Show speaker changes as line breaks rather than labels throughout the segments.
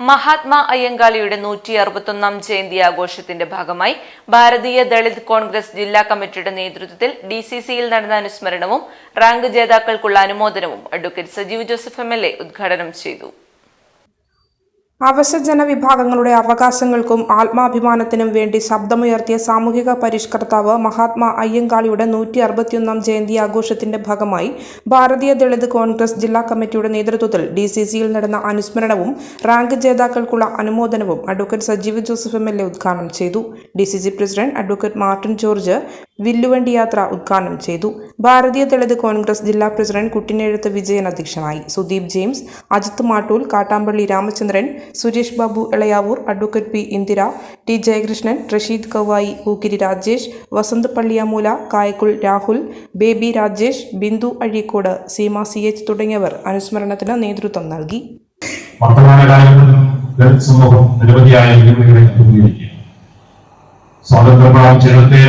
മഹാത്മാ അയ്യങ്കാളിയുടെ നൂറ്റി അറുപത്തൊന്നാം ജയന്തി ആഘോഷത്തിന്റെ ഭാഗമായി ഭാരതീയ ദളിത് കോൺഗ്രസ് ജില്ലാ കമ്മിറ്റിയുടെ നേതൃത്വത്തിൽ ഡി സി സിയിൽ നടന്ന അനുസ്മരണവും റാങ്ക് ജേതാക്കൾക്കുള്ള അനുമോദനവും advocate Sajeev Joseph M L A ഉദ്ഘാടനം ചെയ്തു.
അവശജന വിഭാഗങ്ങളുടെ അവകാശങ്ങൾക്കും ആത്മാഭിമാനത്തിനും വേണ്ടി ശബ്ദമുയർത്തിയ സാമൂഹിക പരിഷ്കർത്താവ് മഹാത്മാ അയ്യങ്കാളിയുടെ നൂറ്റി അറുപത്തിയൊന്നാം ജയന്തി ആഘോഷത്തിന്റെ ഭാഗമായി ഭാരതീയ ദളിത് കോൺഗ്രസ് ജില്ലാ കമ്മിറ്റിയുടെ നേതൃത്വത്തിൽ ഡി സി സിയിൽ നടന്ന അനുസ്മരണവും റാങ്ക് ജേതാക്കൾക്കുള്ള അനുമോദനവും advocate Sajeev Joseph M L A ഉദ്ഘാടനം ചെയ്തു. D C C president advocate Martin George വില്ലുവണ്ടി യാത്ര ഉദ്ഘാടനം ചെയ്തു. ഭാരതീയ ദളിത് കോൺഗ്രസ് ജില്ലാ പ്രസിഡന്റ് കുട്ടിനെഴുത്ത് വിജയൻ അധ്യക്ഷനായി. Sudeep James Ajith Mattool Kattampally Ramachandran Suresh Babu Elayavoor advocate P Indira T Jayakrishnan Rasheed Kavayi Pookiri Rajesh Vasanth Palliyamoola Kayakkul Rahul Baby Rajesh Bindu Azhikode Seema C H തുടങ്ങിയവർ അനുസ്മരണത്തിന് നേതൃത്വം നൽകി.
സ്വാതന്ത്ര്യം പ്രാപിച്ച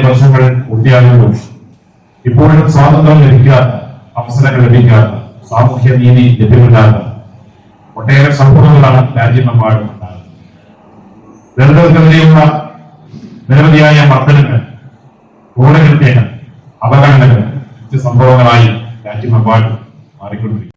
വർഷങ്ങൾ പൂർത്തിയാകുന്നു ഇപ്പോഴും സ്വാതന്ത്ര്യം ലഭിക്കാൻ അവസരങ്ങൾ ലഭിക്കാൻ സാമൂഹ്യ നീതി ലഭ്യമില്ലാത്ത ഒട്ടേറെ സംഭവങ്ങളാണ് രാജ്യമെമ്പാടും ഉണ്ടാകുന്നത്. ദളിതർക്കെതിരെയുള്ള നിരവധിയായ മർദ്ദനങ്ങൾ ക്രൂരകൃത്യങ്ങൾ അപകടങ്ങൾ സംഭവങ്ങളായി രാജ്യമെമ്പാടും മാറിക്കൊണ്ടിരിക്കുന്നു.